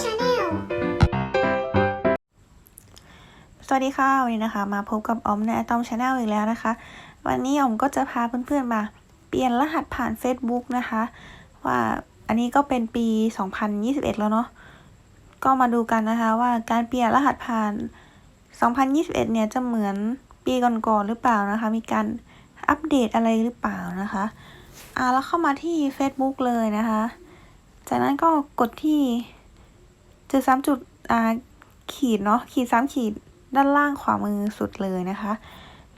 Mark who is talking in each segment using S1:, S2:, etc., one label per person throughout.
S1: Channel
S2: สวัสดีค่ะ วันนี้นะคะ มาพบกับออมใน Atom Channel อีกแล้วนะคะ วันนี้ออมก็จะพาเพื่อนๆมา เปลี่ยนรหัสผ่าน Facebook นะคะ ว่าอันนี้ก็เป็นปี 2021 แล้วเนาะก็มาดูกันนะคะว่าการเปลี่ยนรหัสผ่าน 2021 เนี่ยจะเหมือนปีก่อนๆหรือเปล่านะคะ มีการอัปเดตอะไรหรือเปล่านะคะอ่าแล้วเข้ามาที่ Facebook เลยนะคะ จากนั้นก็กดที่ จุดสามจุดอ่าขีดเนาะขีดสามขีดด้านล่างขวามือสุดเลยนะคะ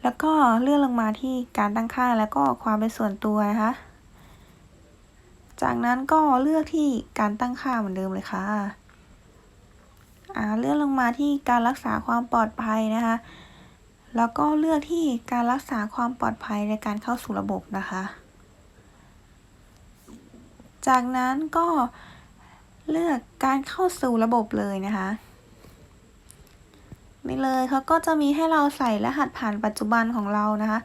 S2: แล้วก็เลื่อนลงมาที่การตั้งค่าแล้วก็ความเป็นส่วนตัวนะคะ จากนั้นก็เลือกที่การตั้งค่าเหมือนเดิมเลยค่ะอ่าเลื่อนลงมาที่การรักษาความปลอดภัยนะคะ แล้วก็เลือกที่การรักษาความปลอดภัยในการเข้าสู่ระบบนะคะ จากนั้นก็ เลือกการเข้าสู่ระบบเลยนะคะนี่เลยเขาก็จะมีให้เราใส่รหัสผ่านปัจจุบันของเรานะคะ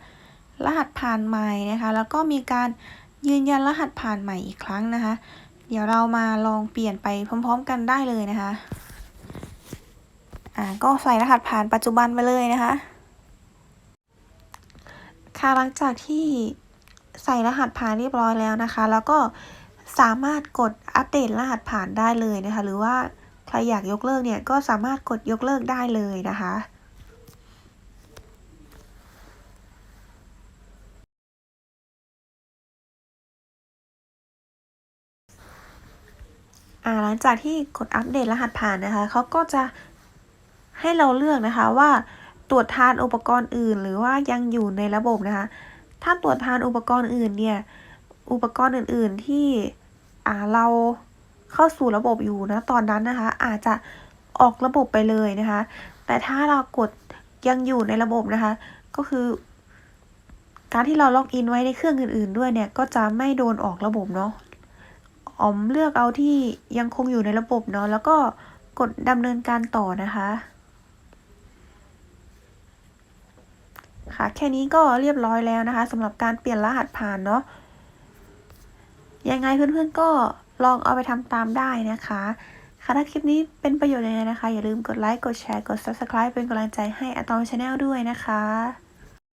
S2: รหัสผ่านใหม่นะคะ แล้วก็มีการยืนยันรหัสผ่านใหม่อีกครั้งนะคะ เดี๋ยวเรามาลองเปลี่ยนไปพร้อม ๆ กันได้เลยนะคะอ่าก็ใส่รหัสผ่านปัจจุบันไปเลยนะคะ ค่ะหลังจากที่ใส่รหัสผ่านเรียบร้อยแล้วนะคะ แล้วก็ สามารถกดอัปเดตรหัสผ่านได้เลยนะคะ หรือว่าใครอยากยกเลิกเนี่ยก็สามารถกดยกเลิกได้เลยนะคะอ่าหลังจากที่กดอัปเดตรหัสผ่านนะคะ เขาก็จะให้เราเลือกนะคะว่าตรวจทานอุปกรณ์อื่น หรือว่ายังอยู่ในระบบนะคะ ถ้าตรวจทานอุปกรณ์อื่นเนี่ย อุปกรณ์อื่น ๆ ที่ เราเข้าสู่ระบบอยู่นะตอนนั้นนะคะ อาจจะออกระบบไปเลยนะคะ แต่ถ้าเรากดยังอยู่ในระบบนะคะ ก็คือ การที่เราล็อกอินไว้ในเครื่องอื่น ๆ ด้วยเนี่ยก็จะไม่โดนออกระบบเนาะออมเลือกเอาที่ยังคงอยู่ในระบบเนาะแล้วก็กดดำเนินการต่อนะคะ ค่ะแค่นี้ก็เรียบร้อยแล้วนะคะสำหรับการเปลี่ยนรหัสผ่านเนาะ ยังไงเพื่อนๆก็ลองเอาไปทำตามได้นะคะ ค่ะถ้าคลิปนี้เป็นประโยชน์ยังไงนะคะ อย่าลืมกดไลค์ กดแชร์ กด Subscribe เป็นกำลังใจให้อะตอมชาแนลด้วยนะคะ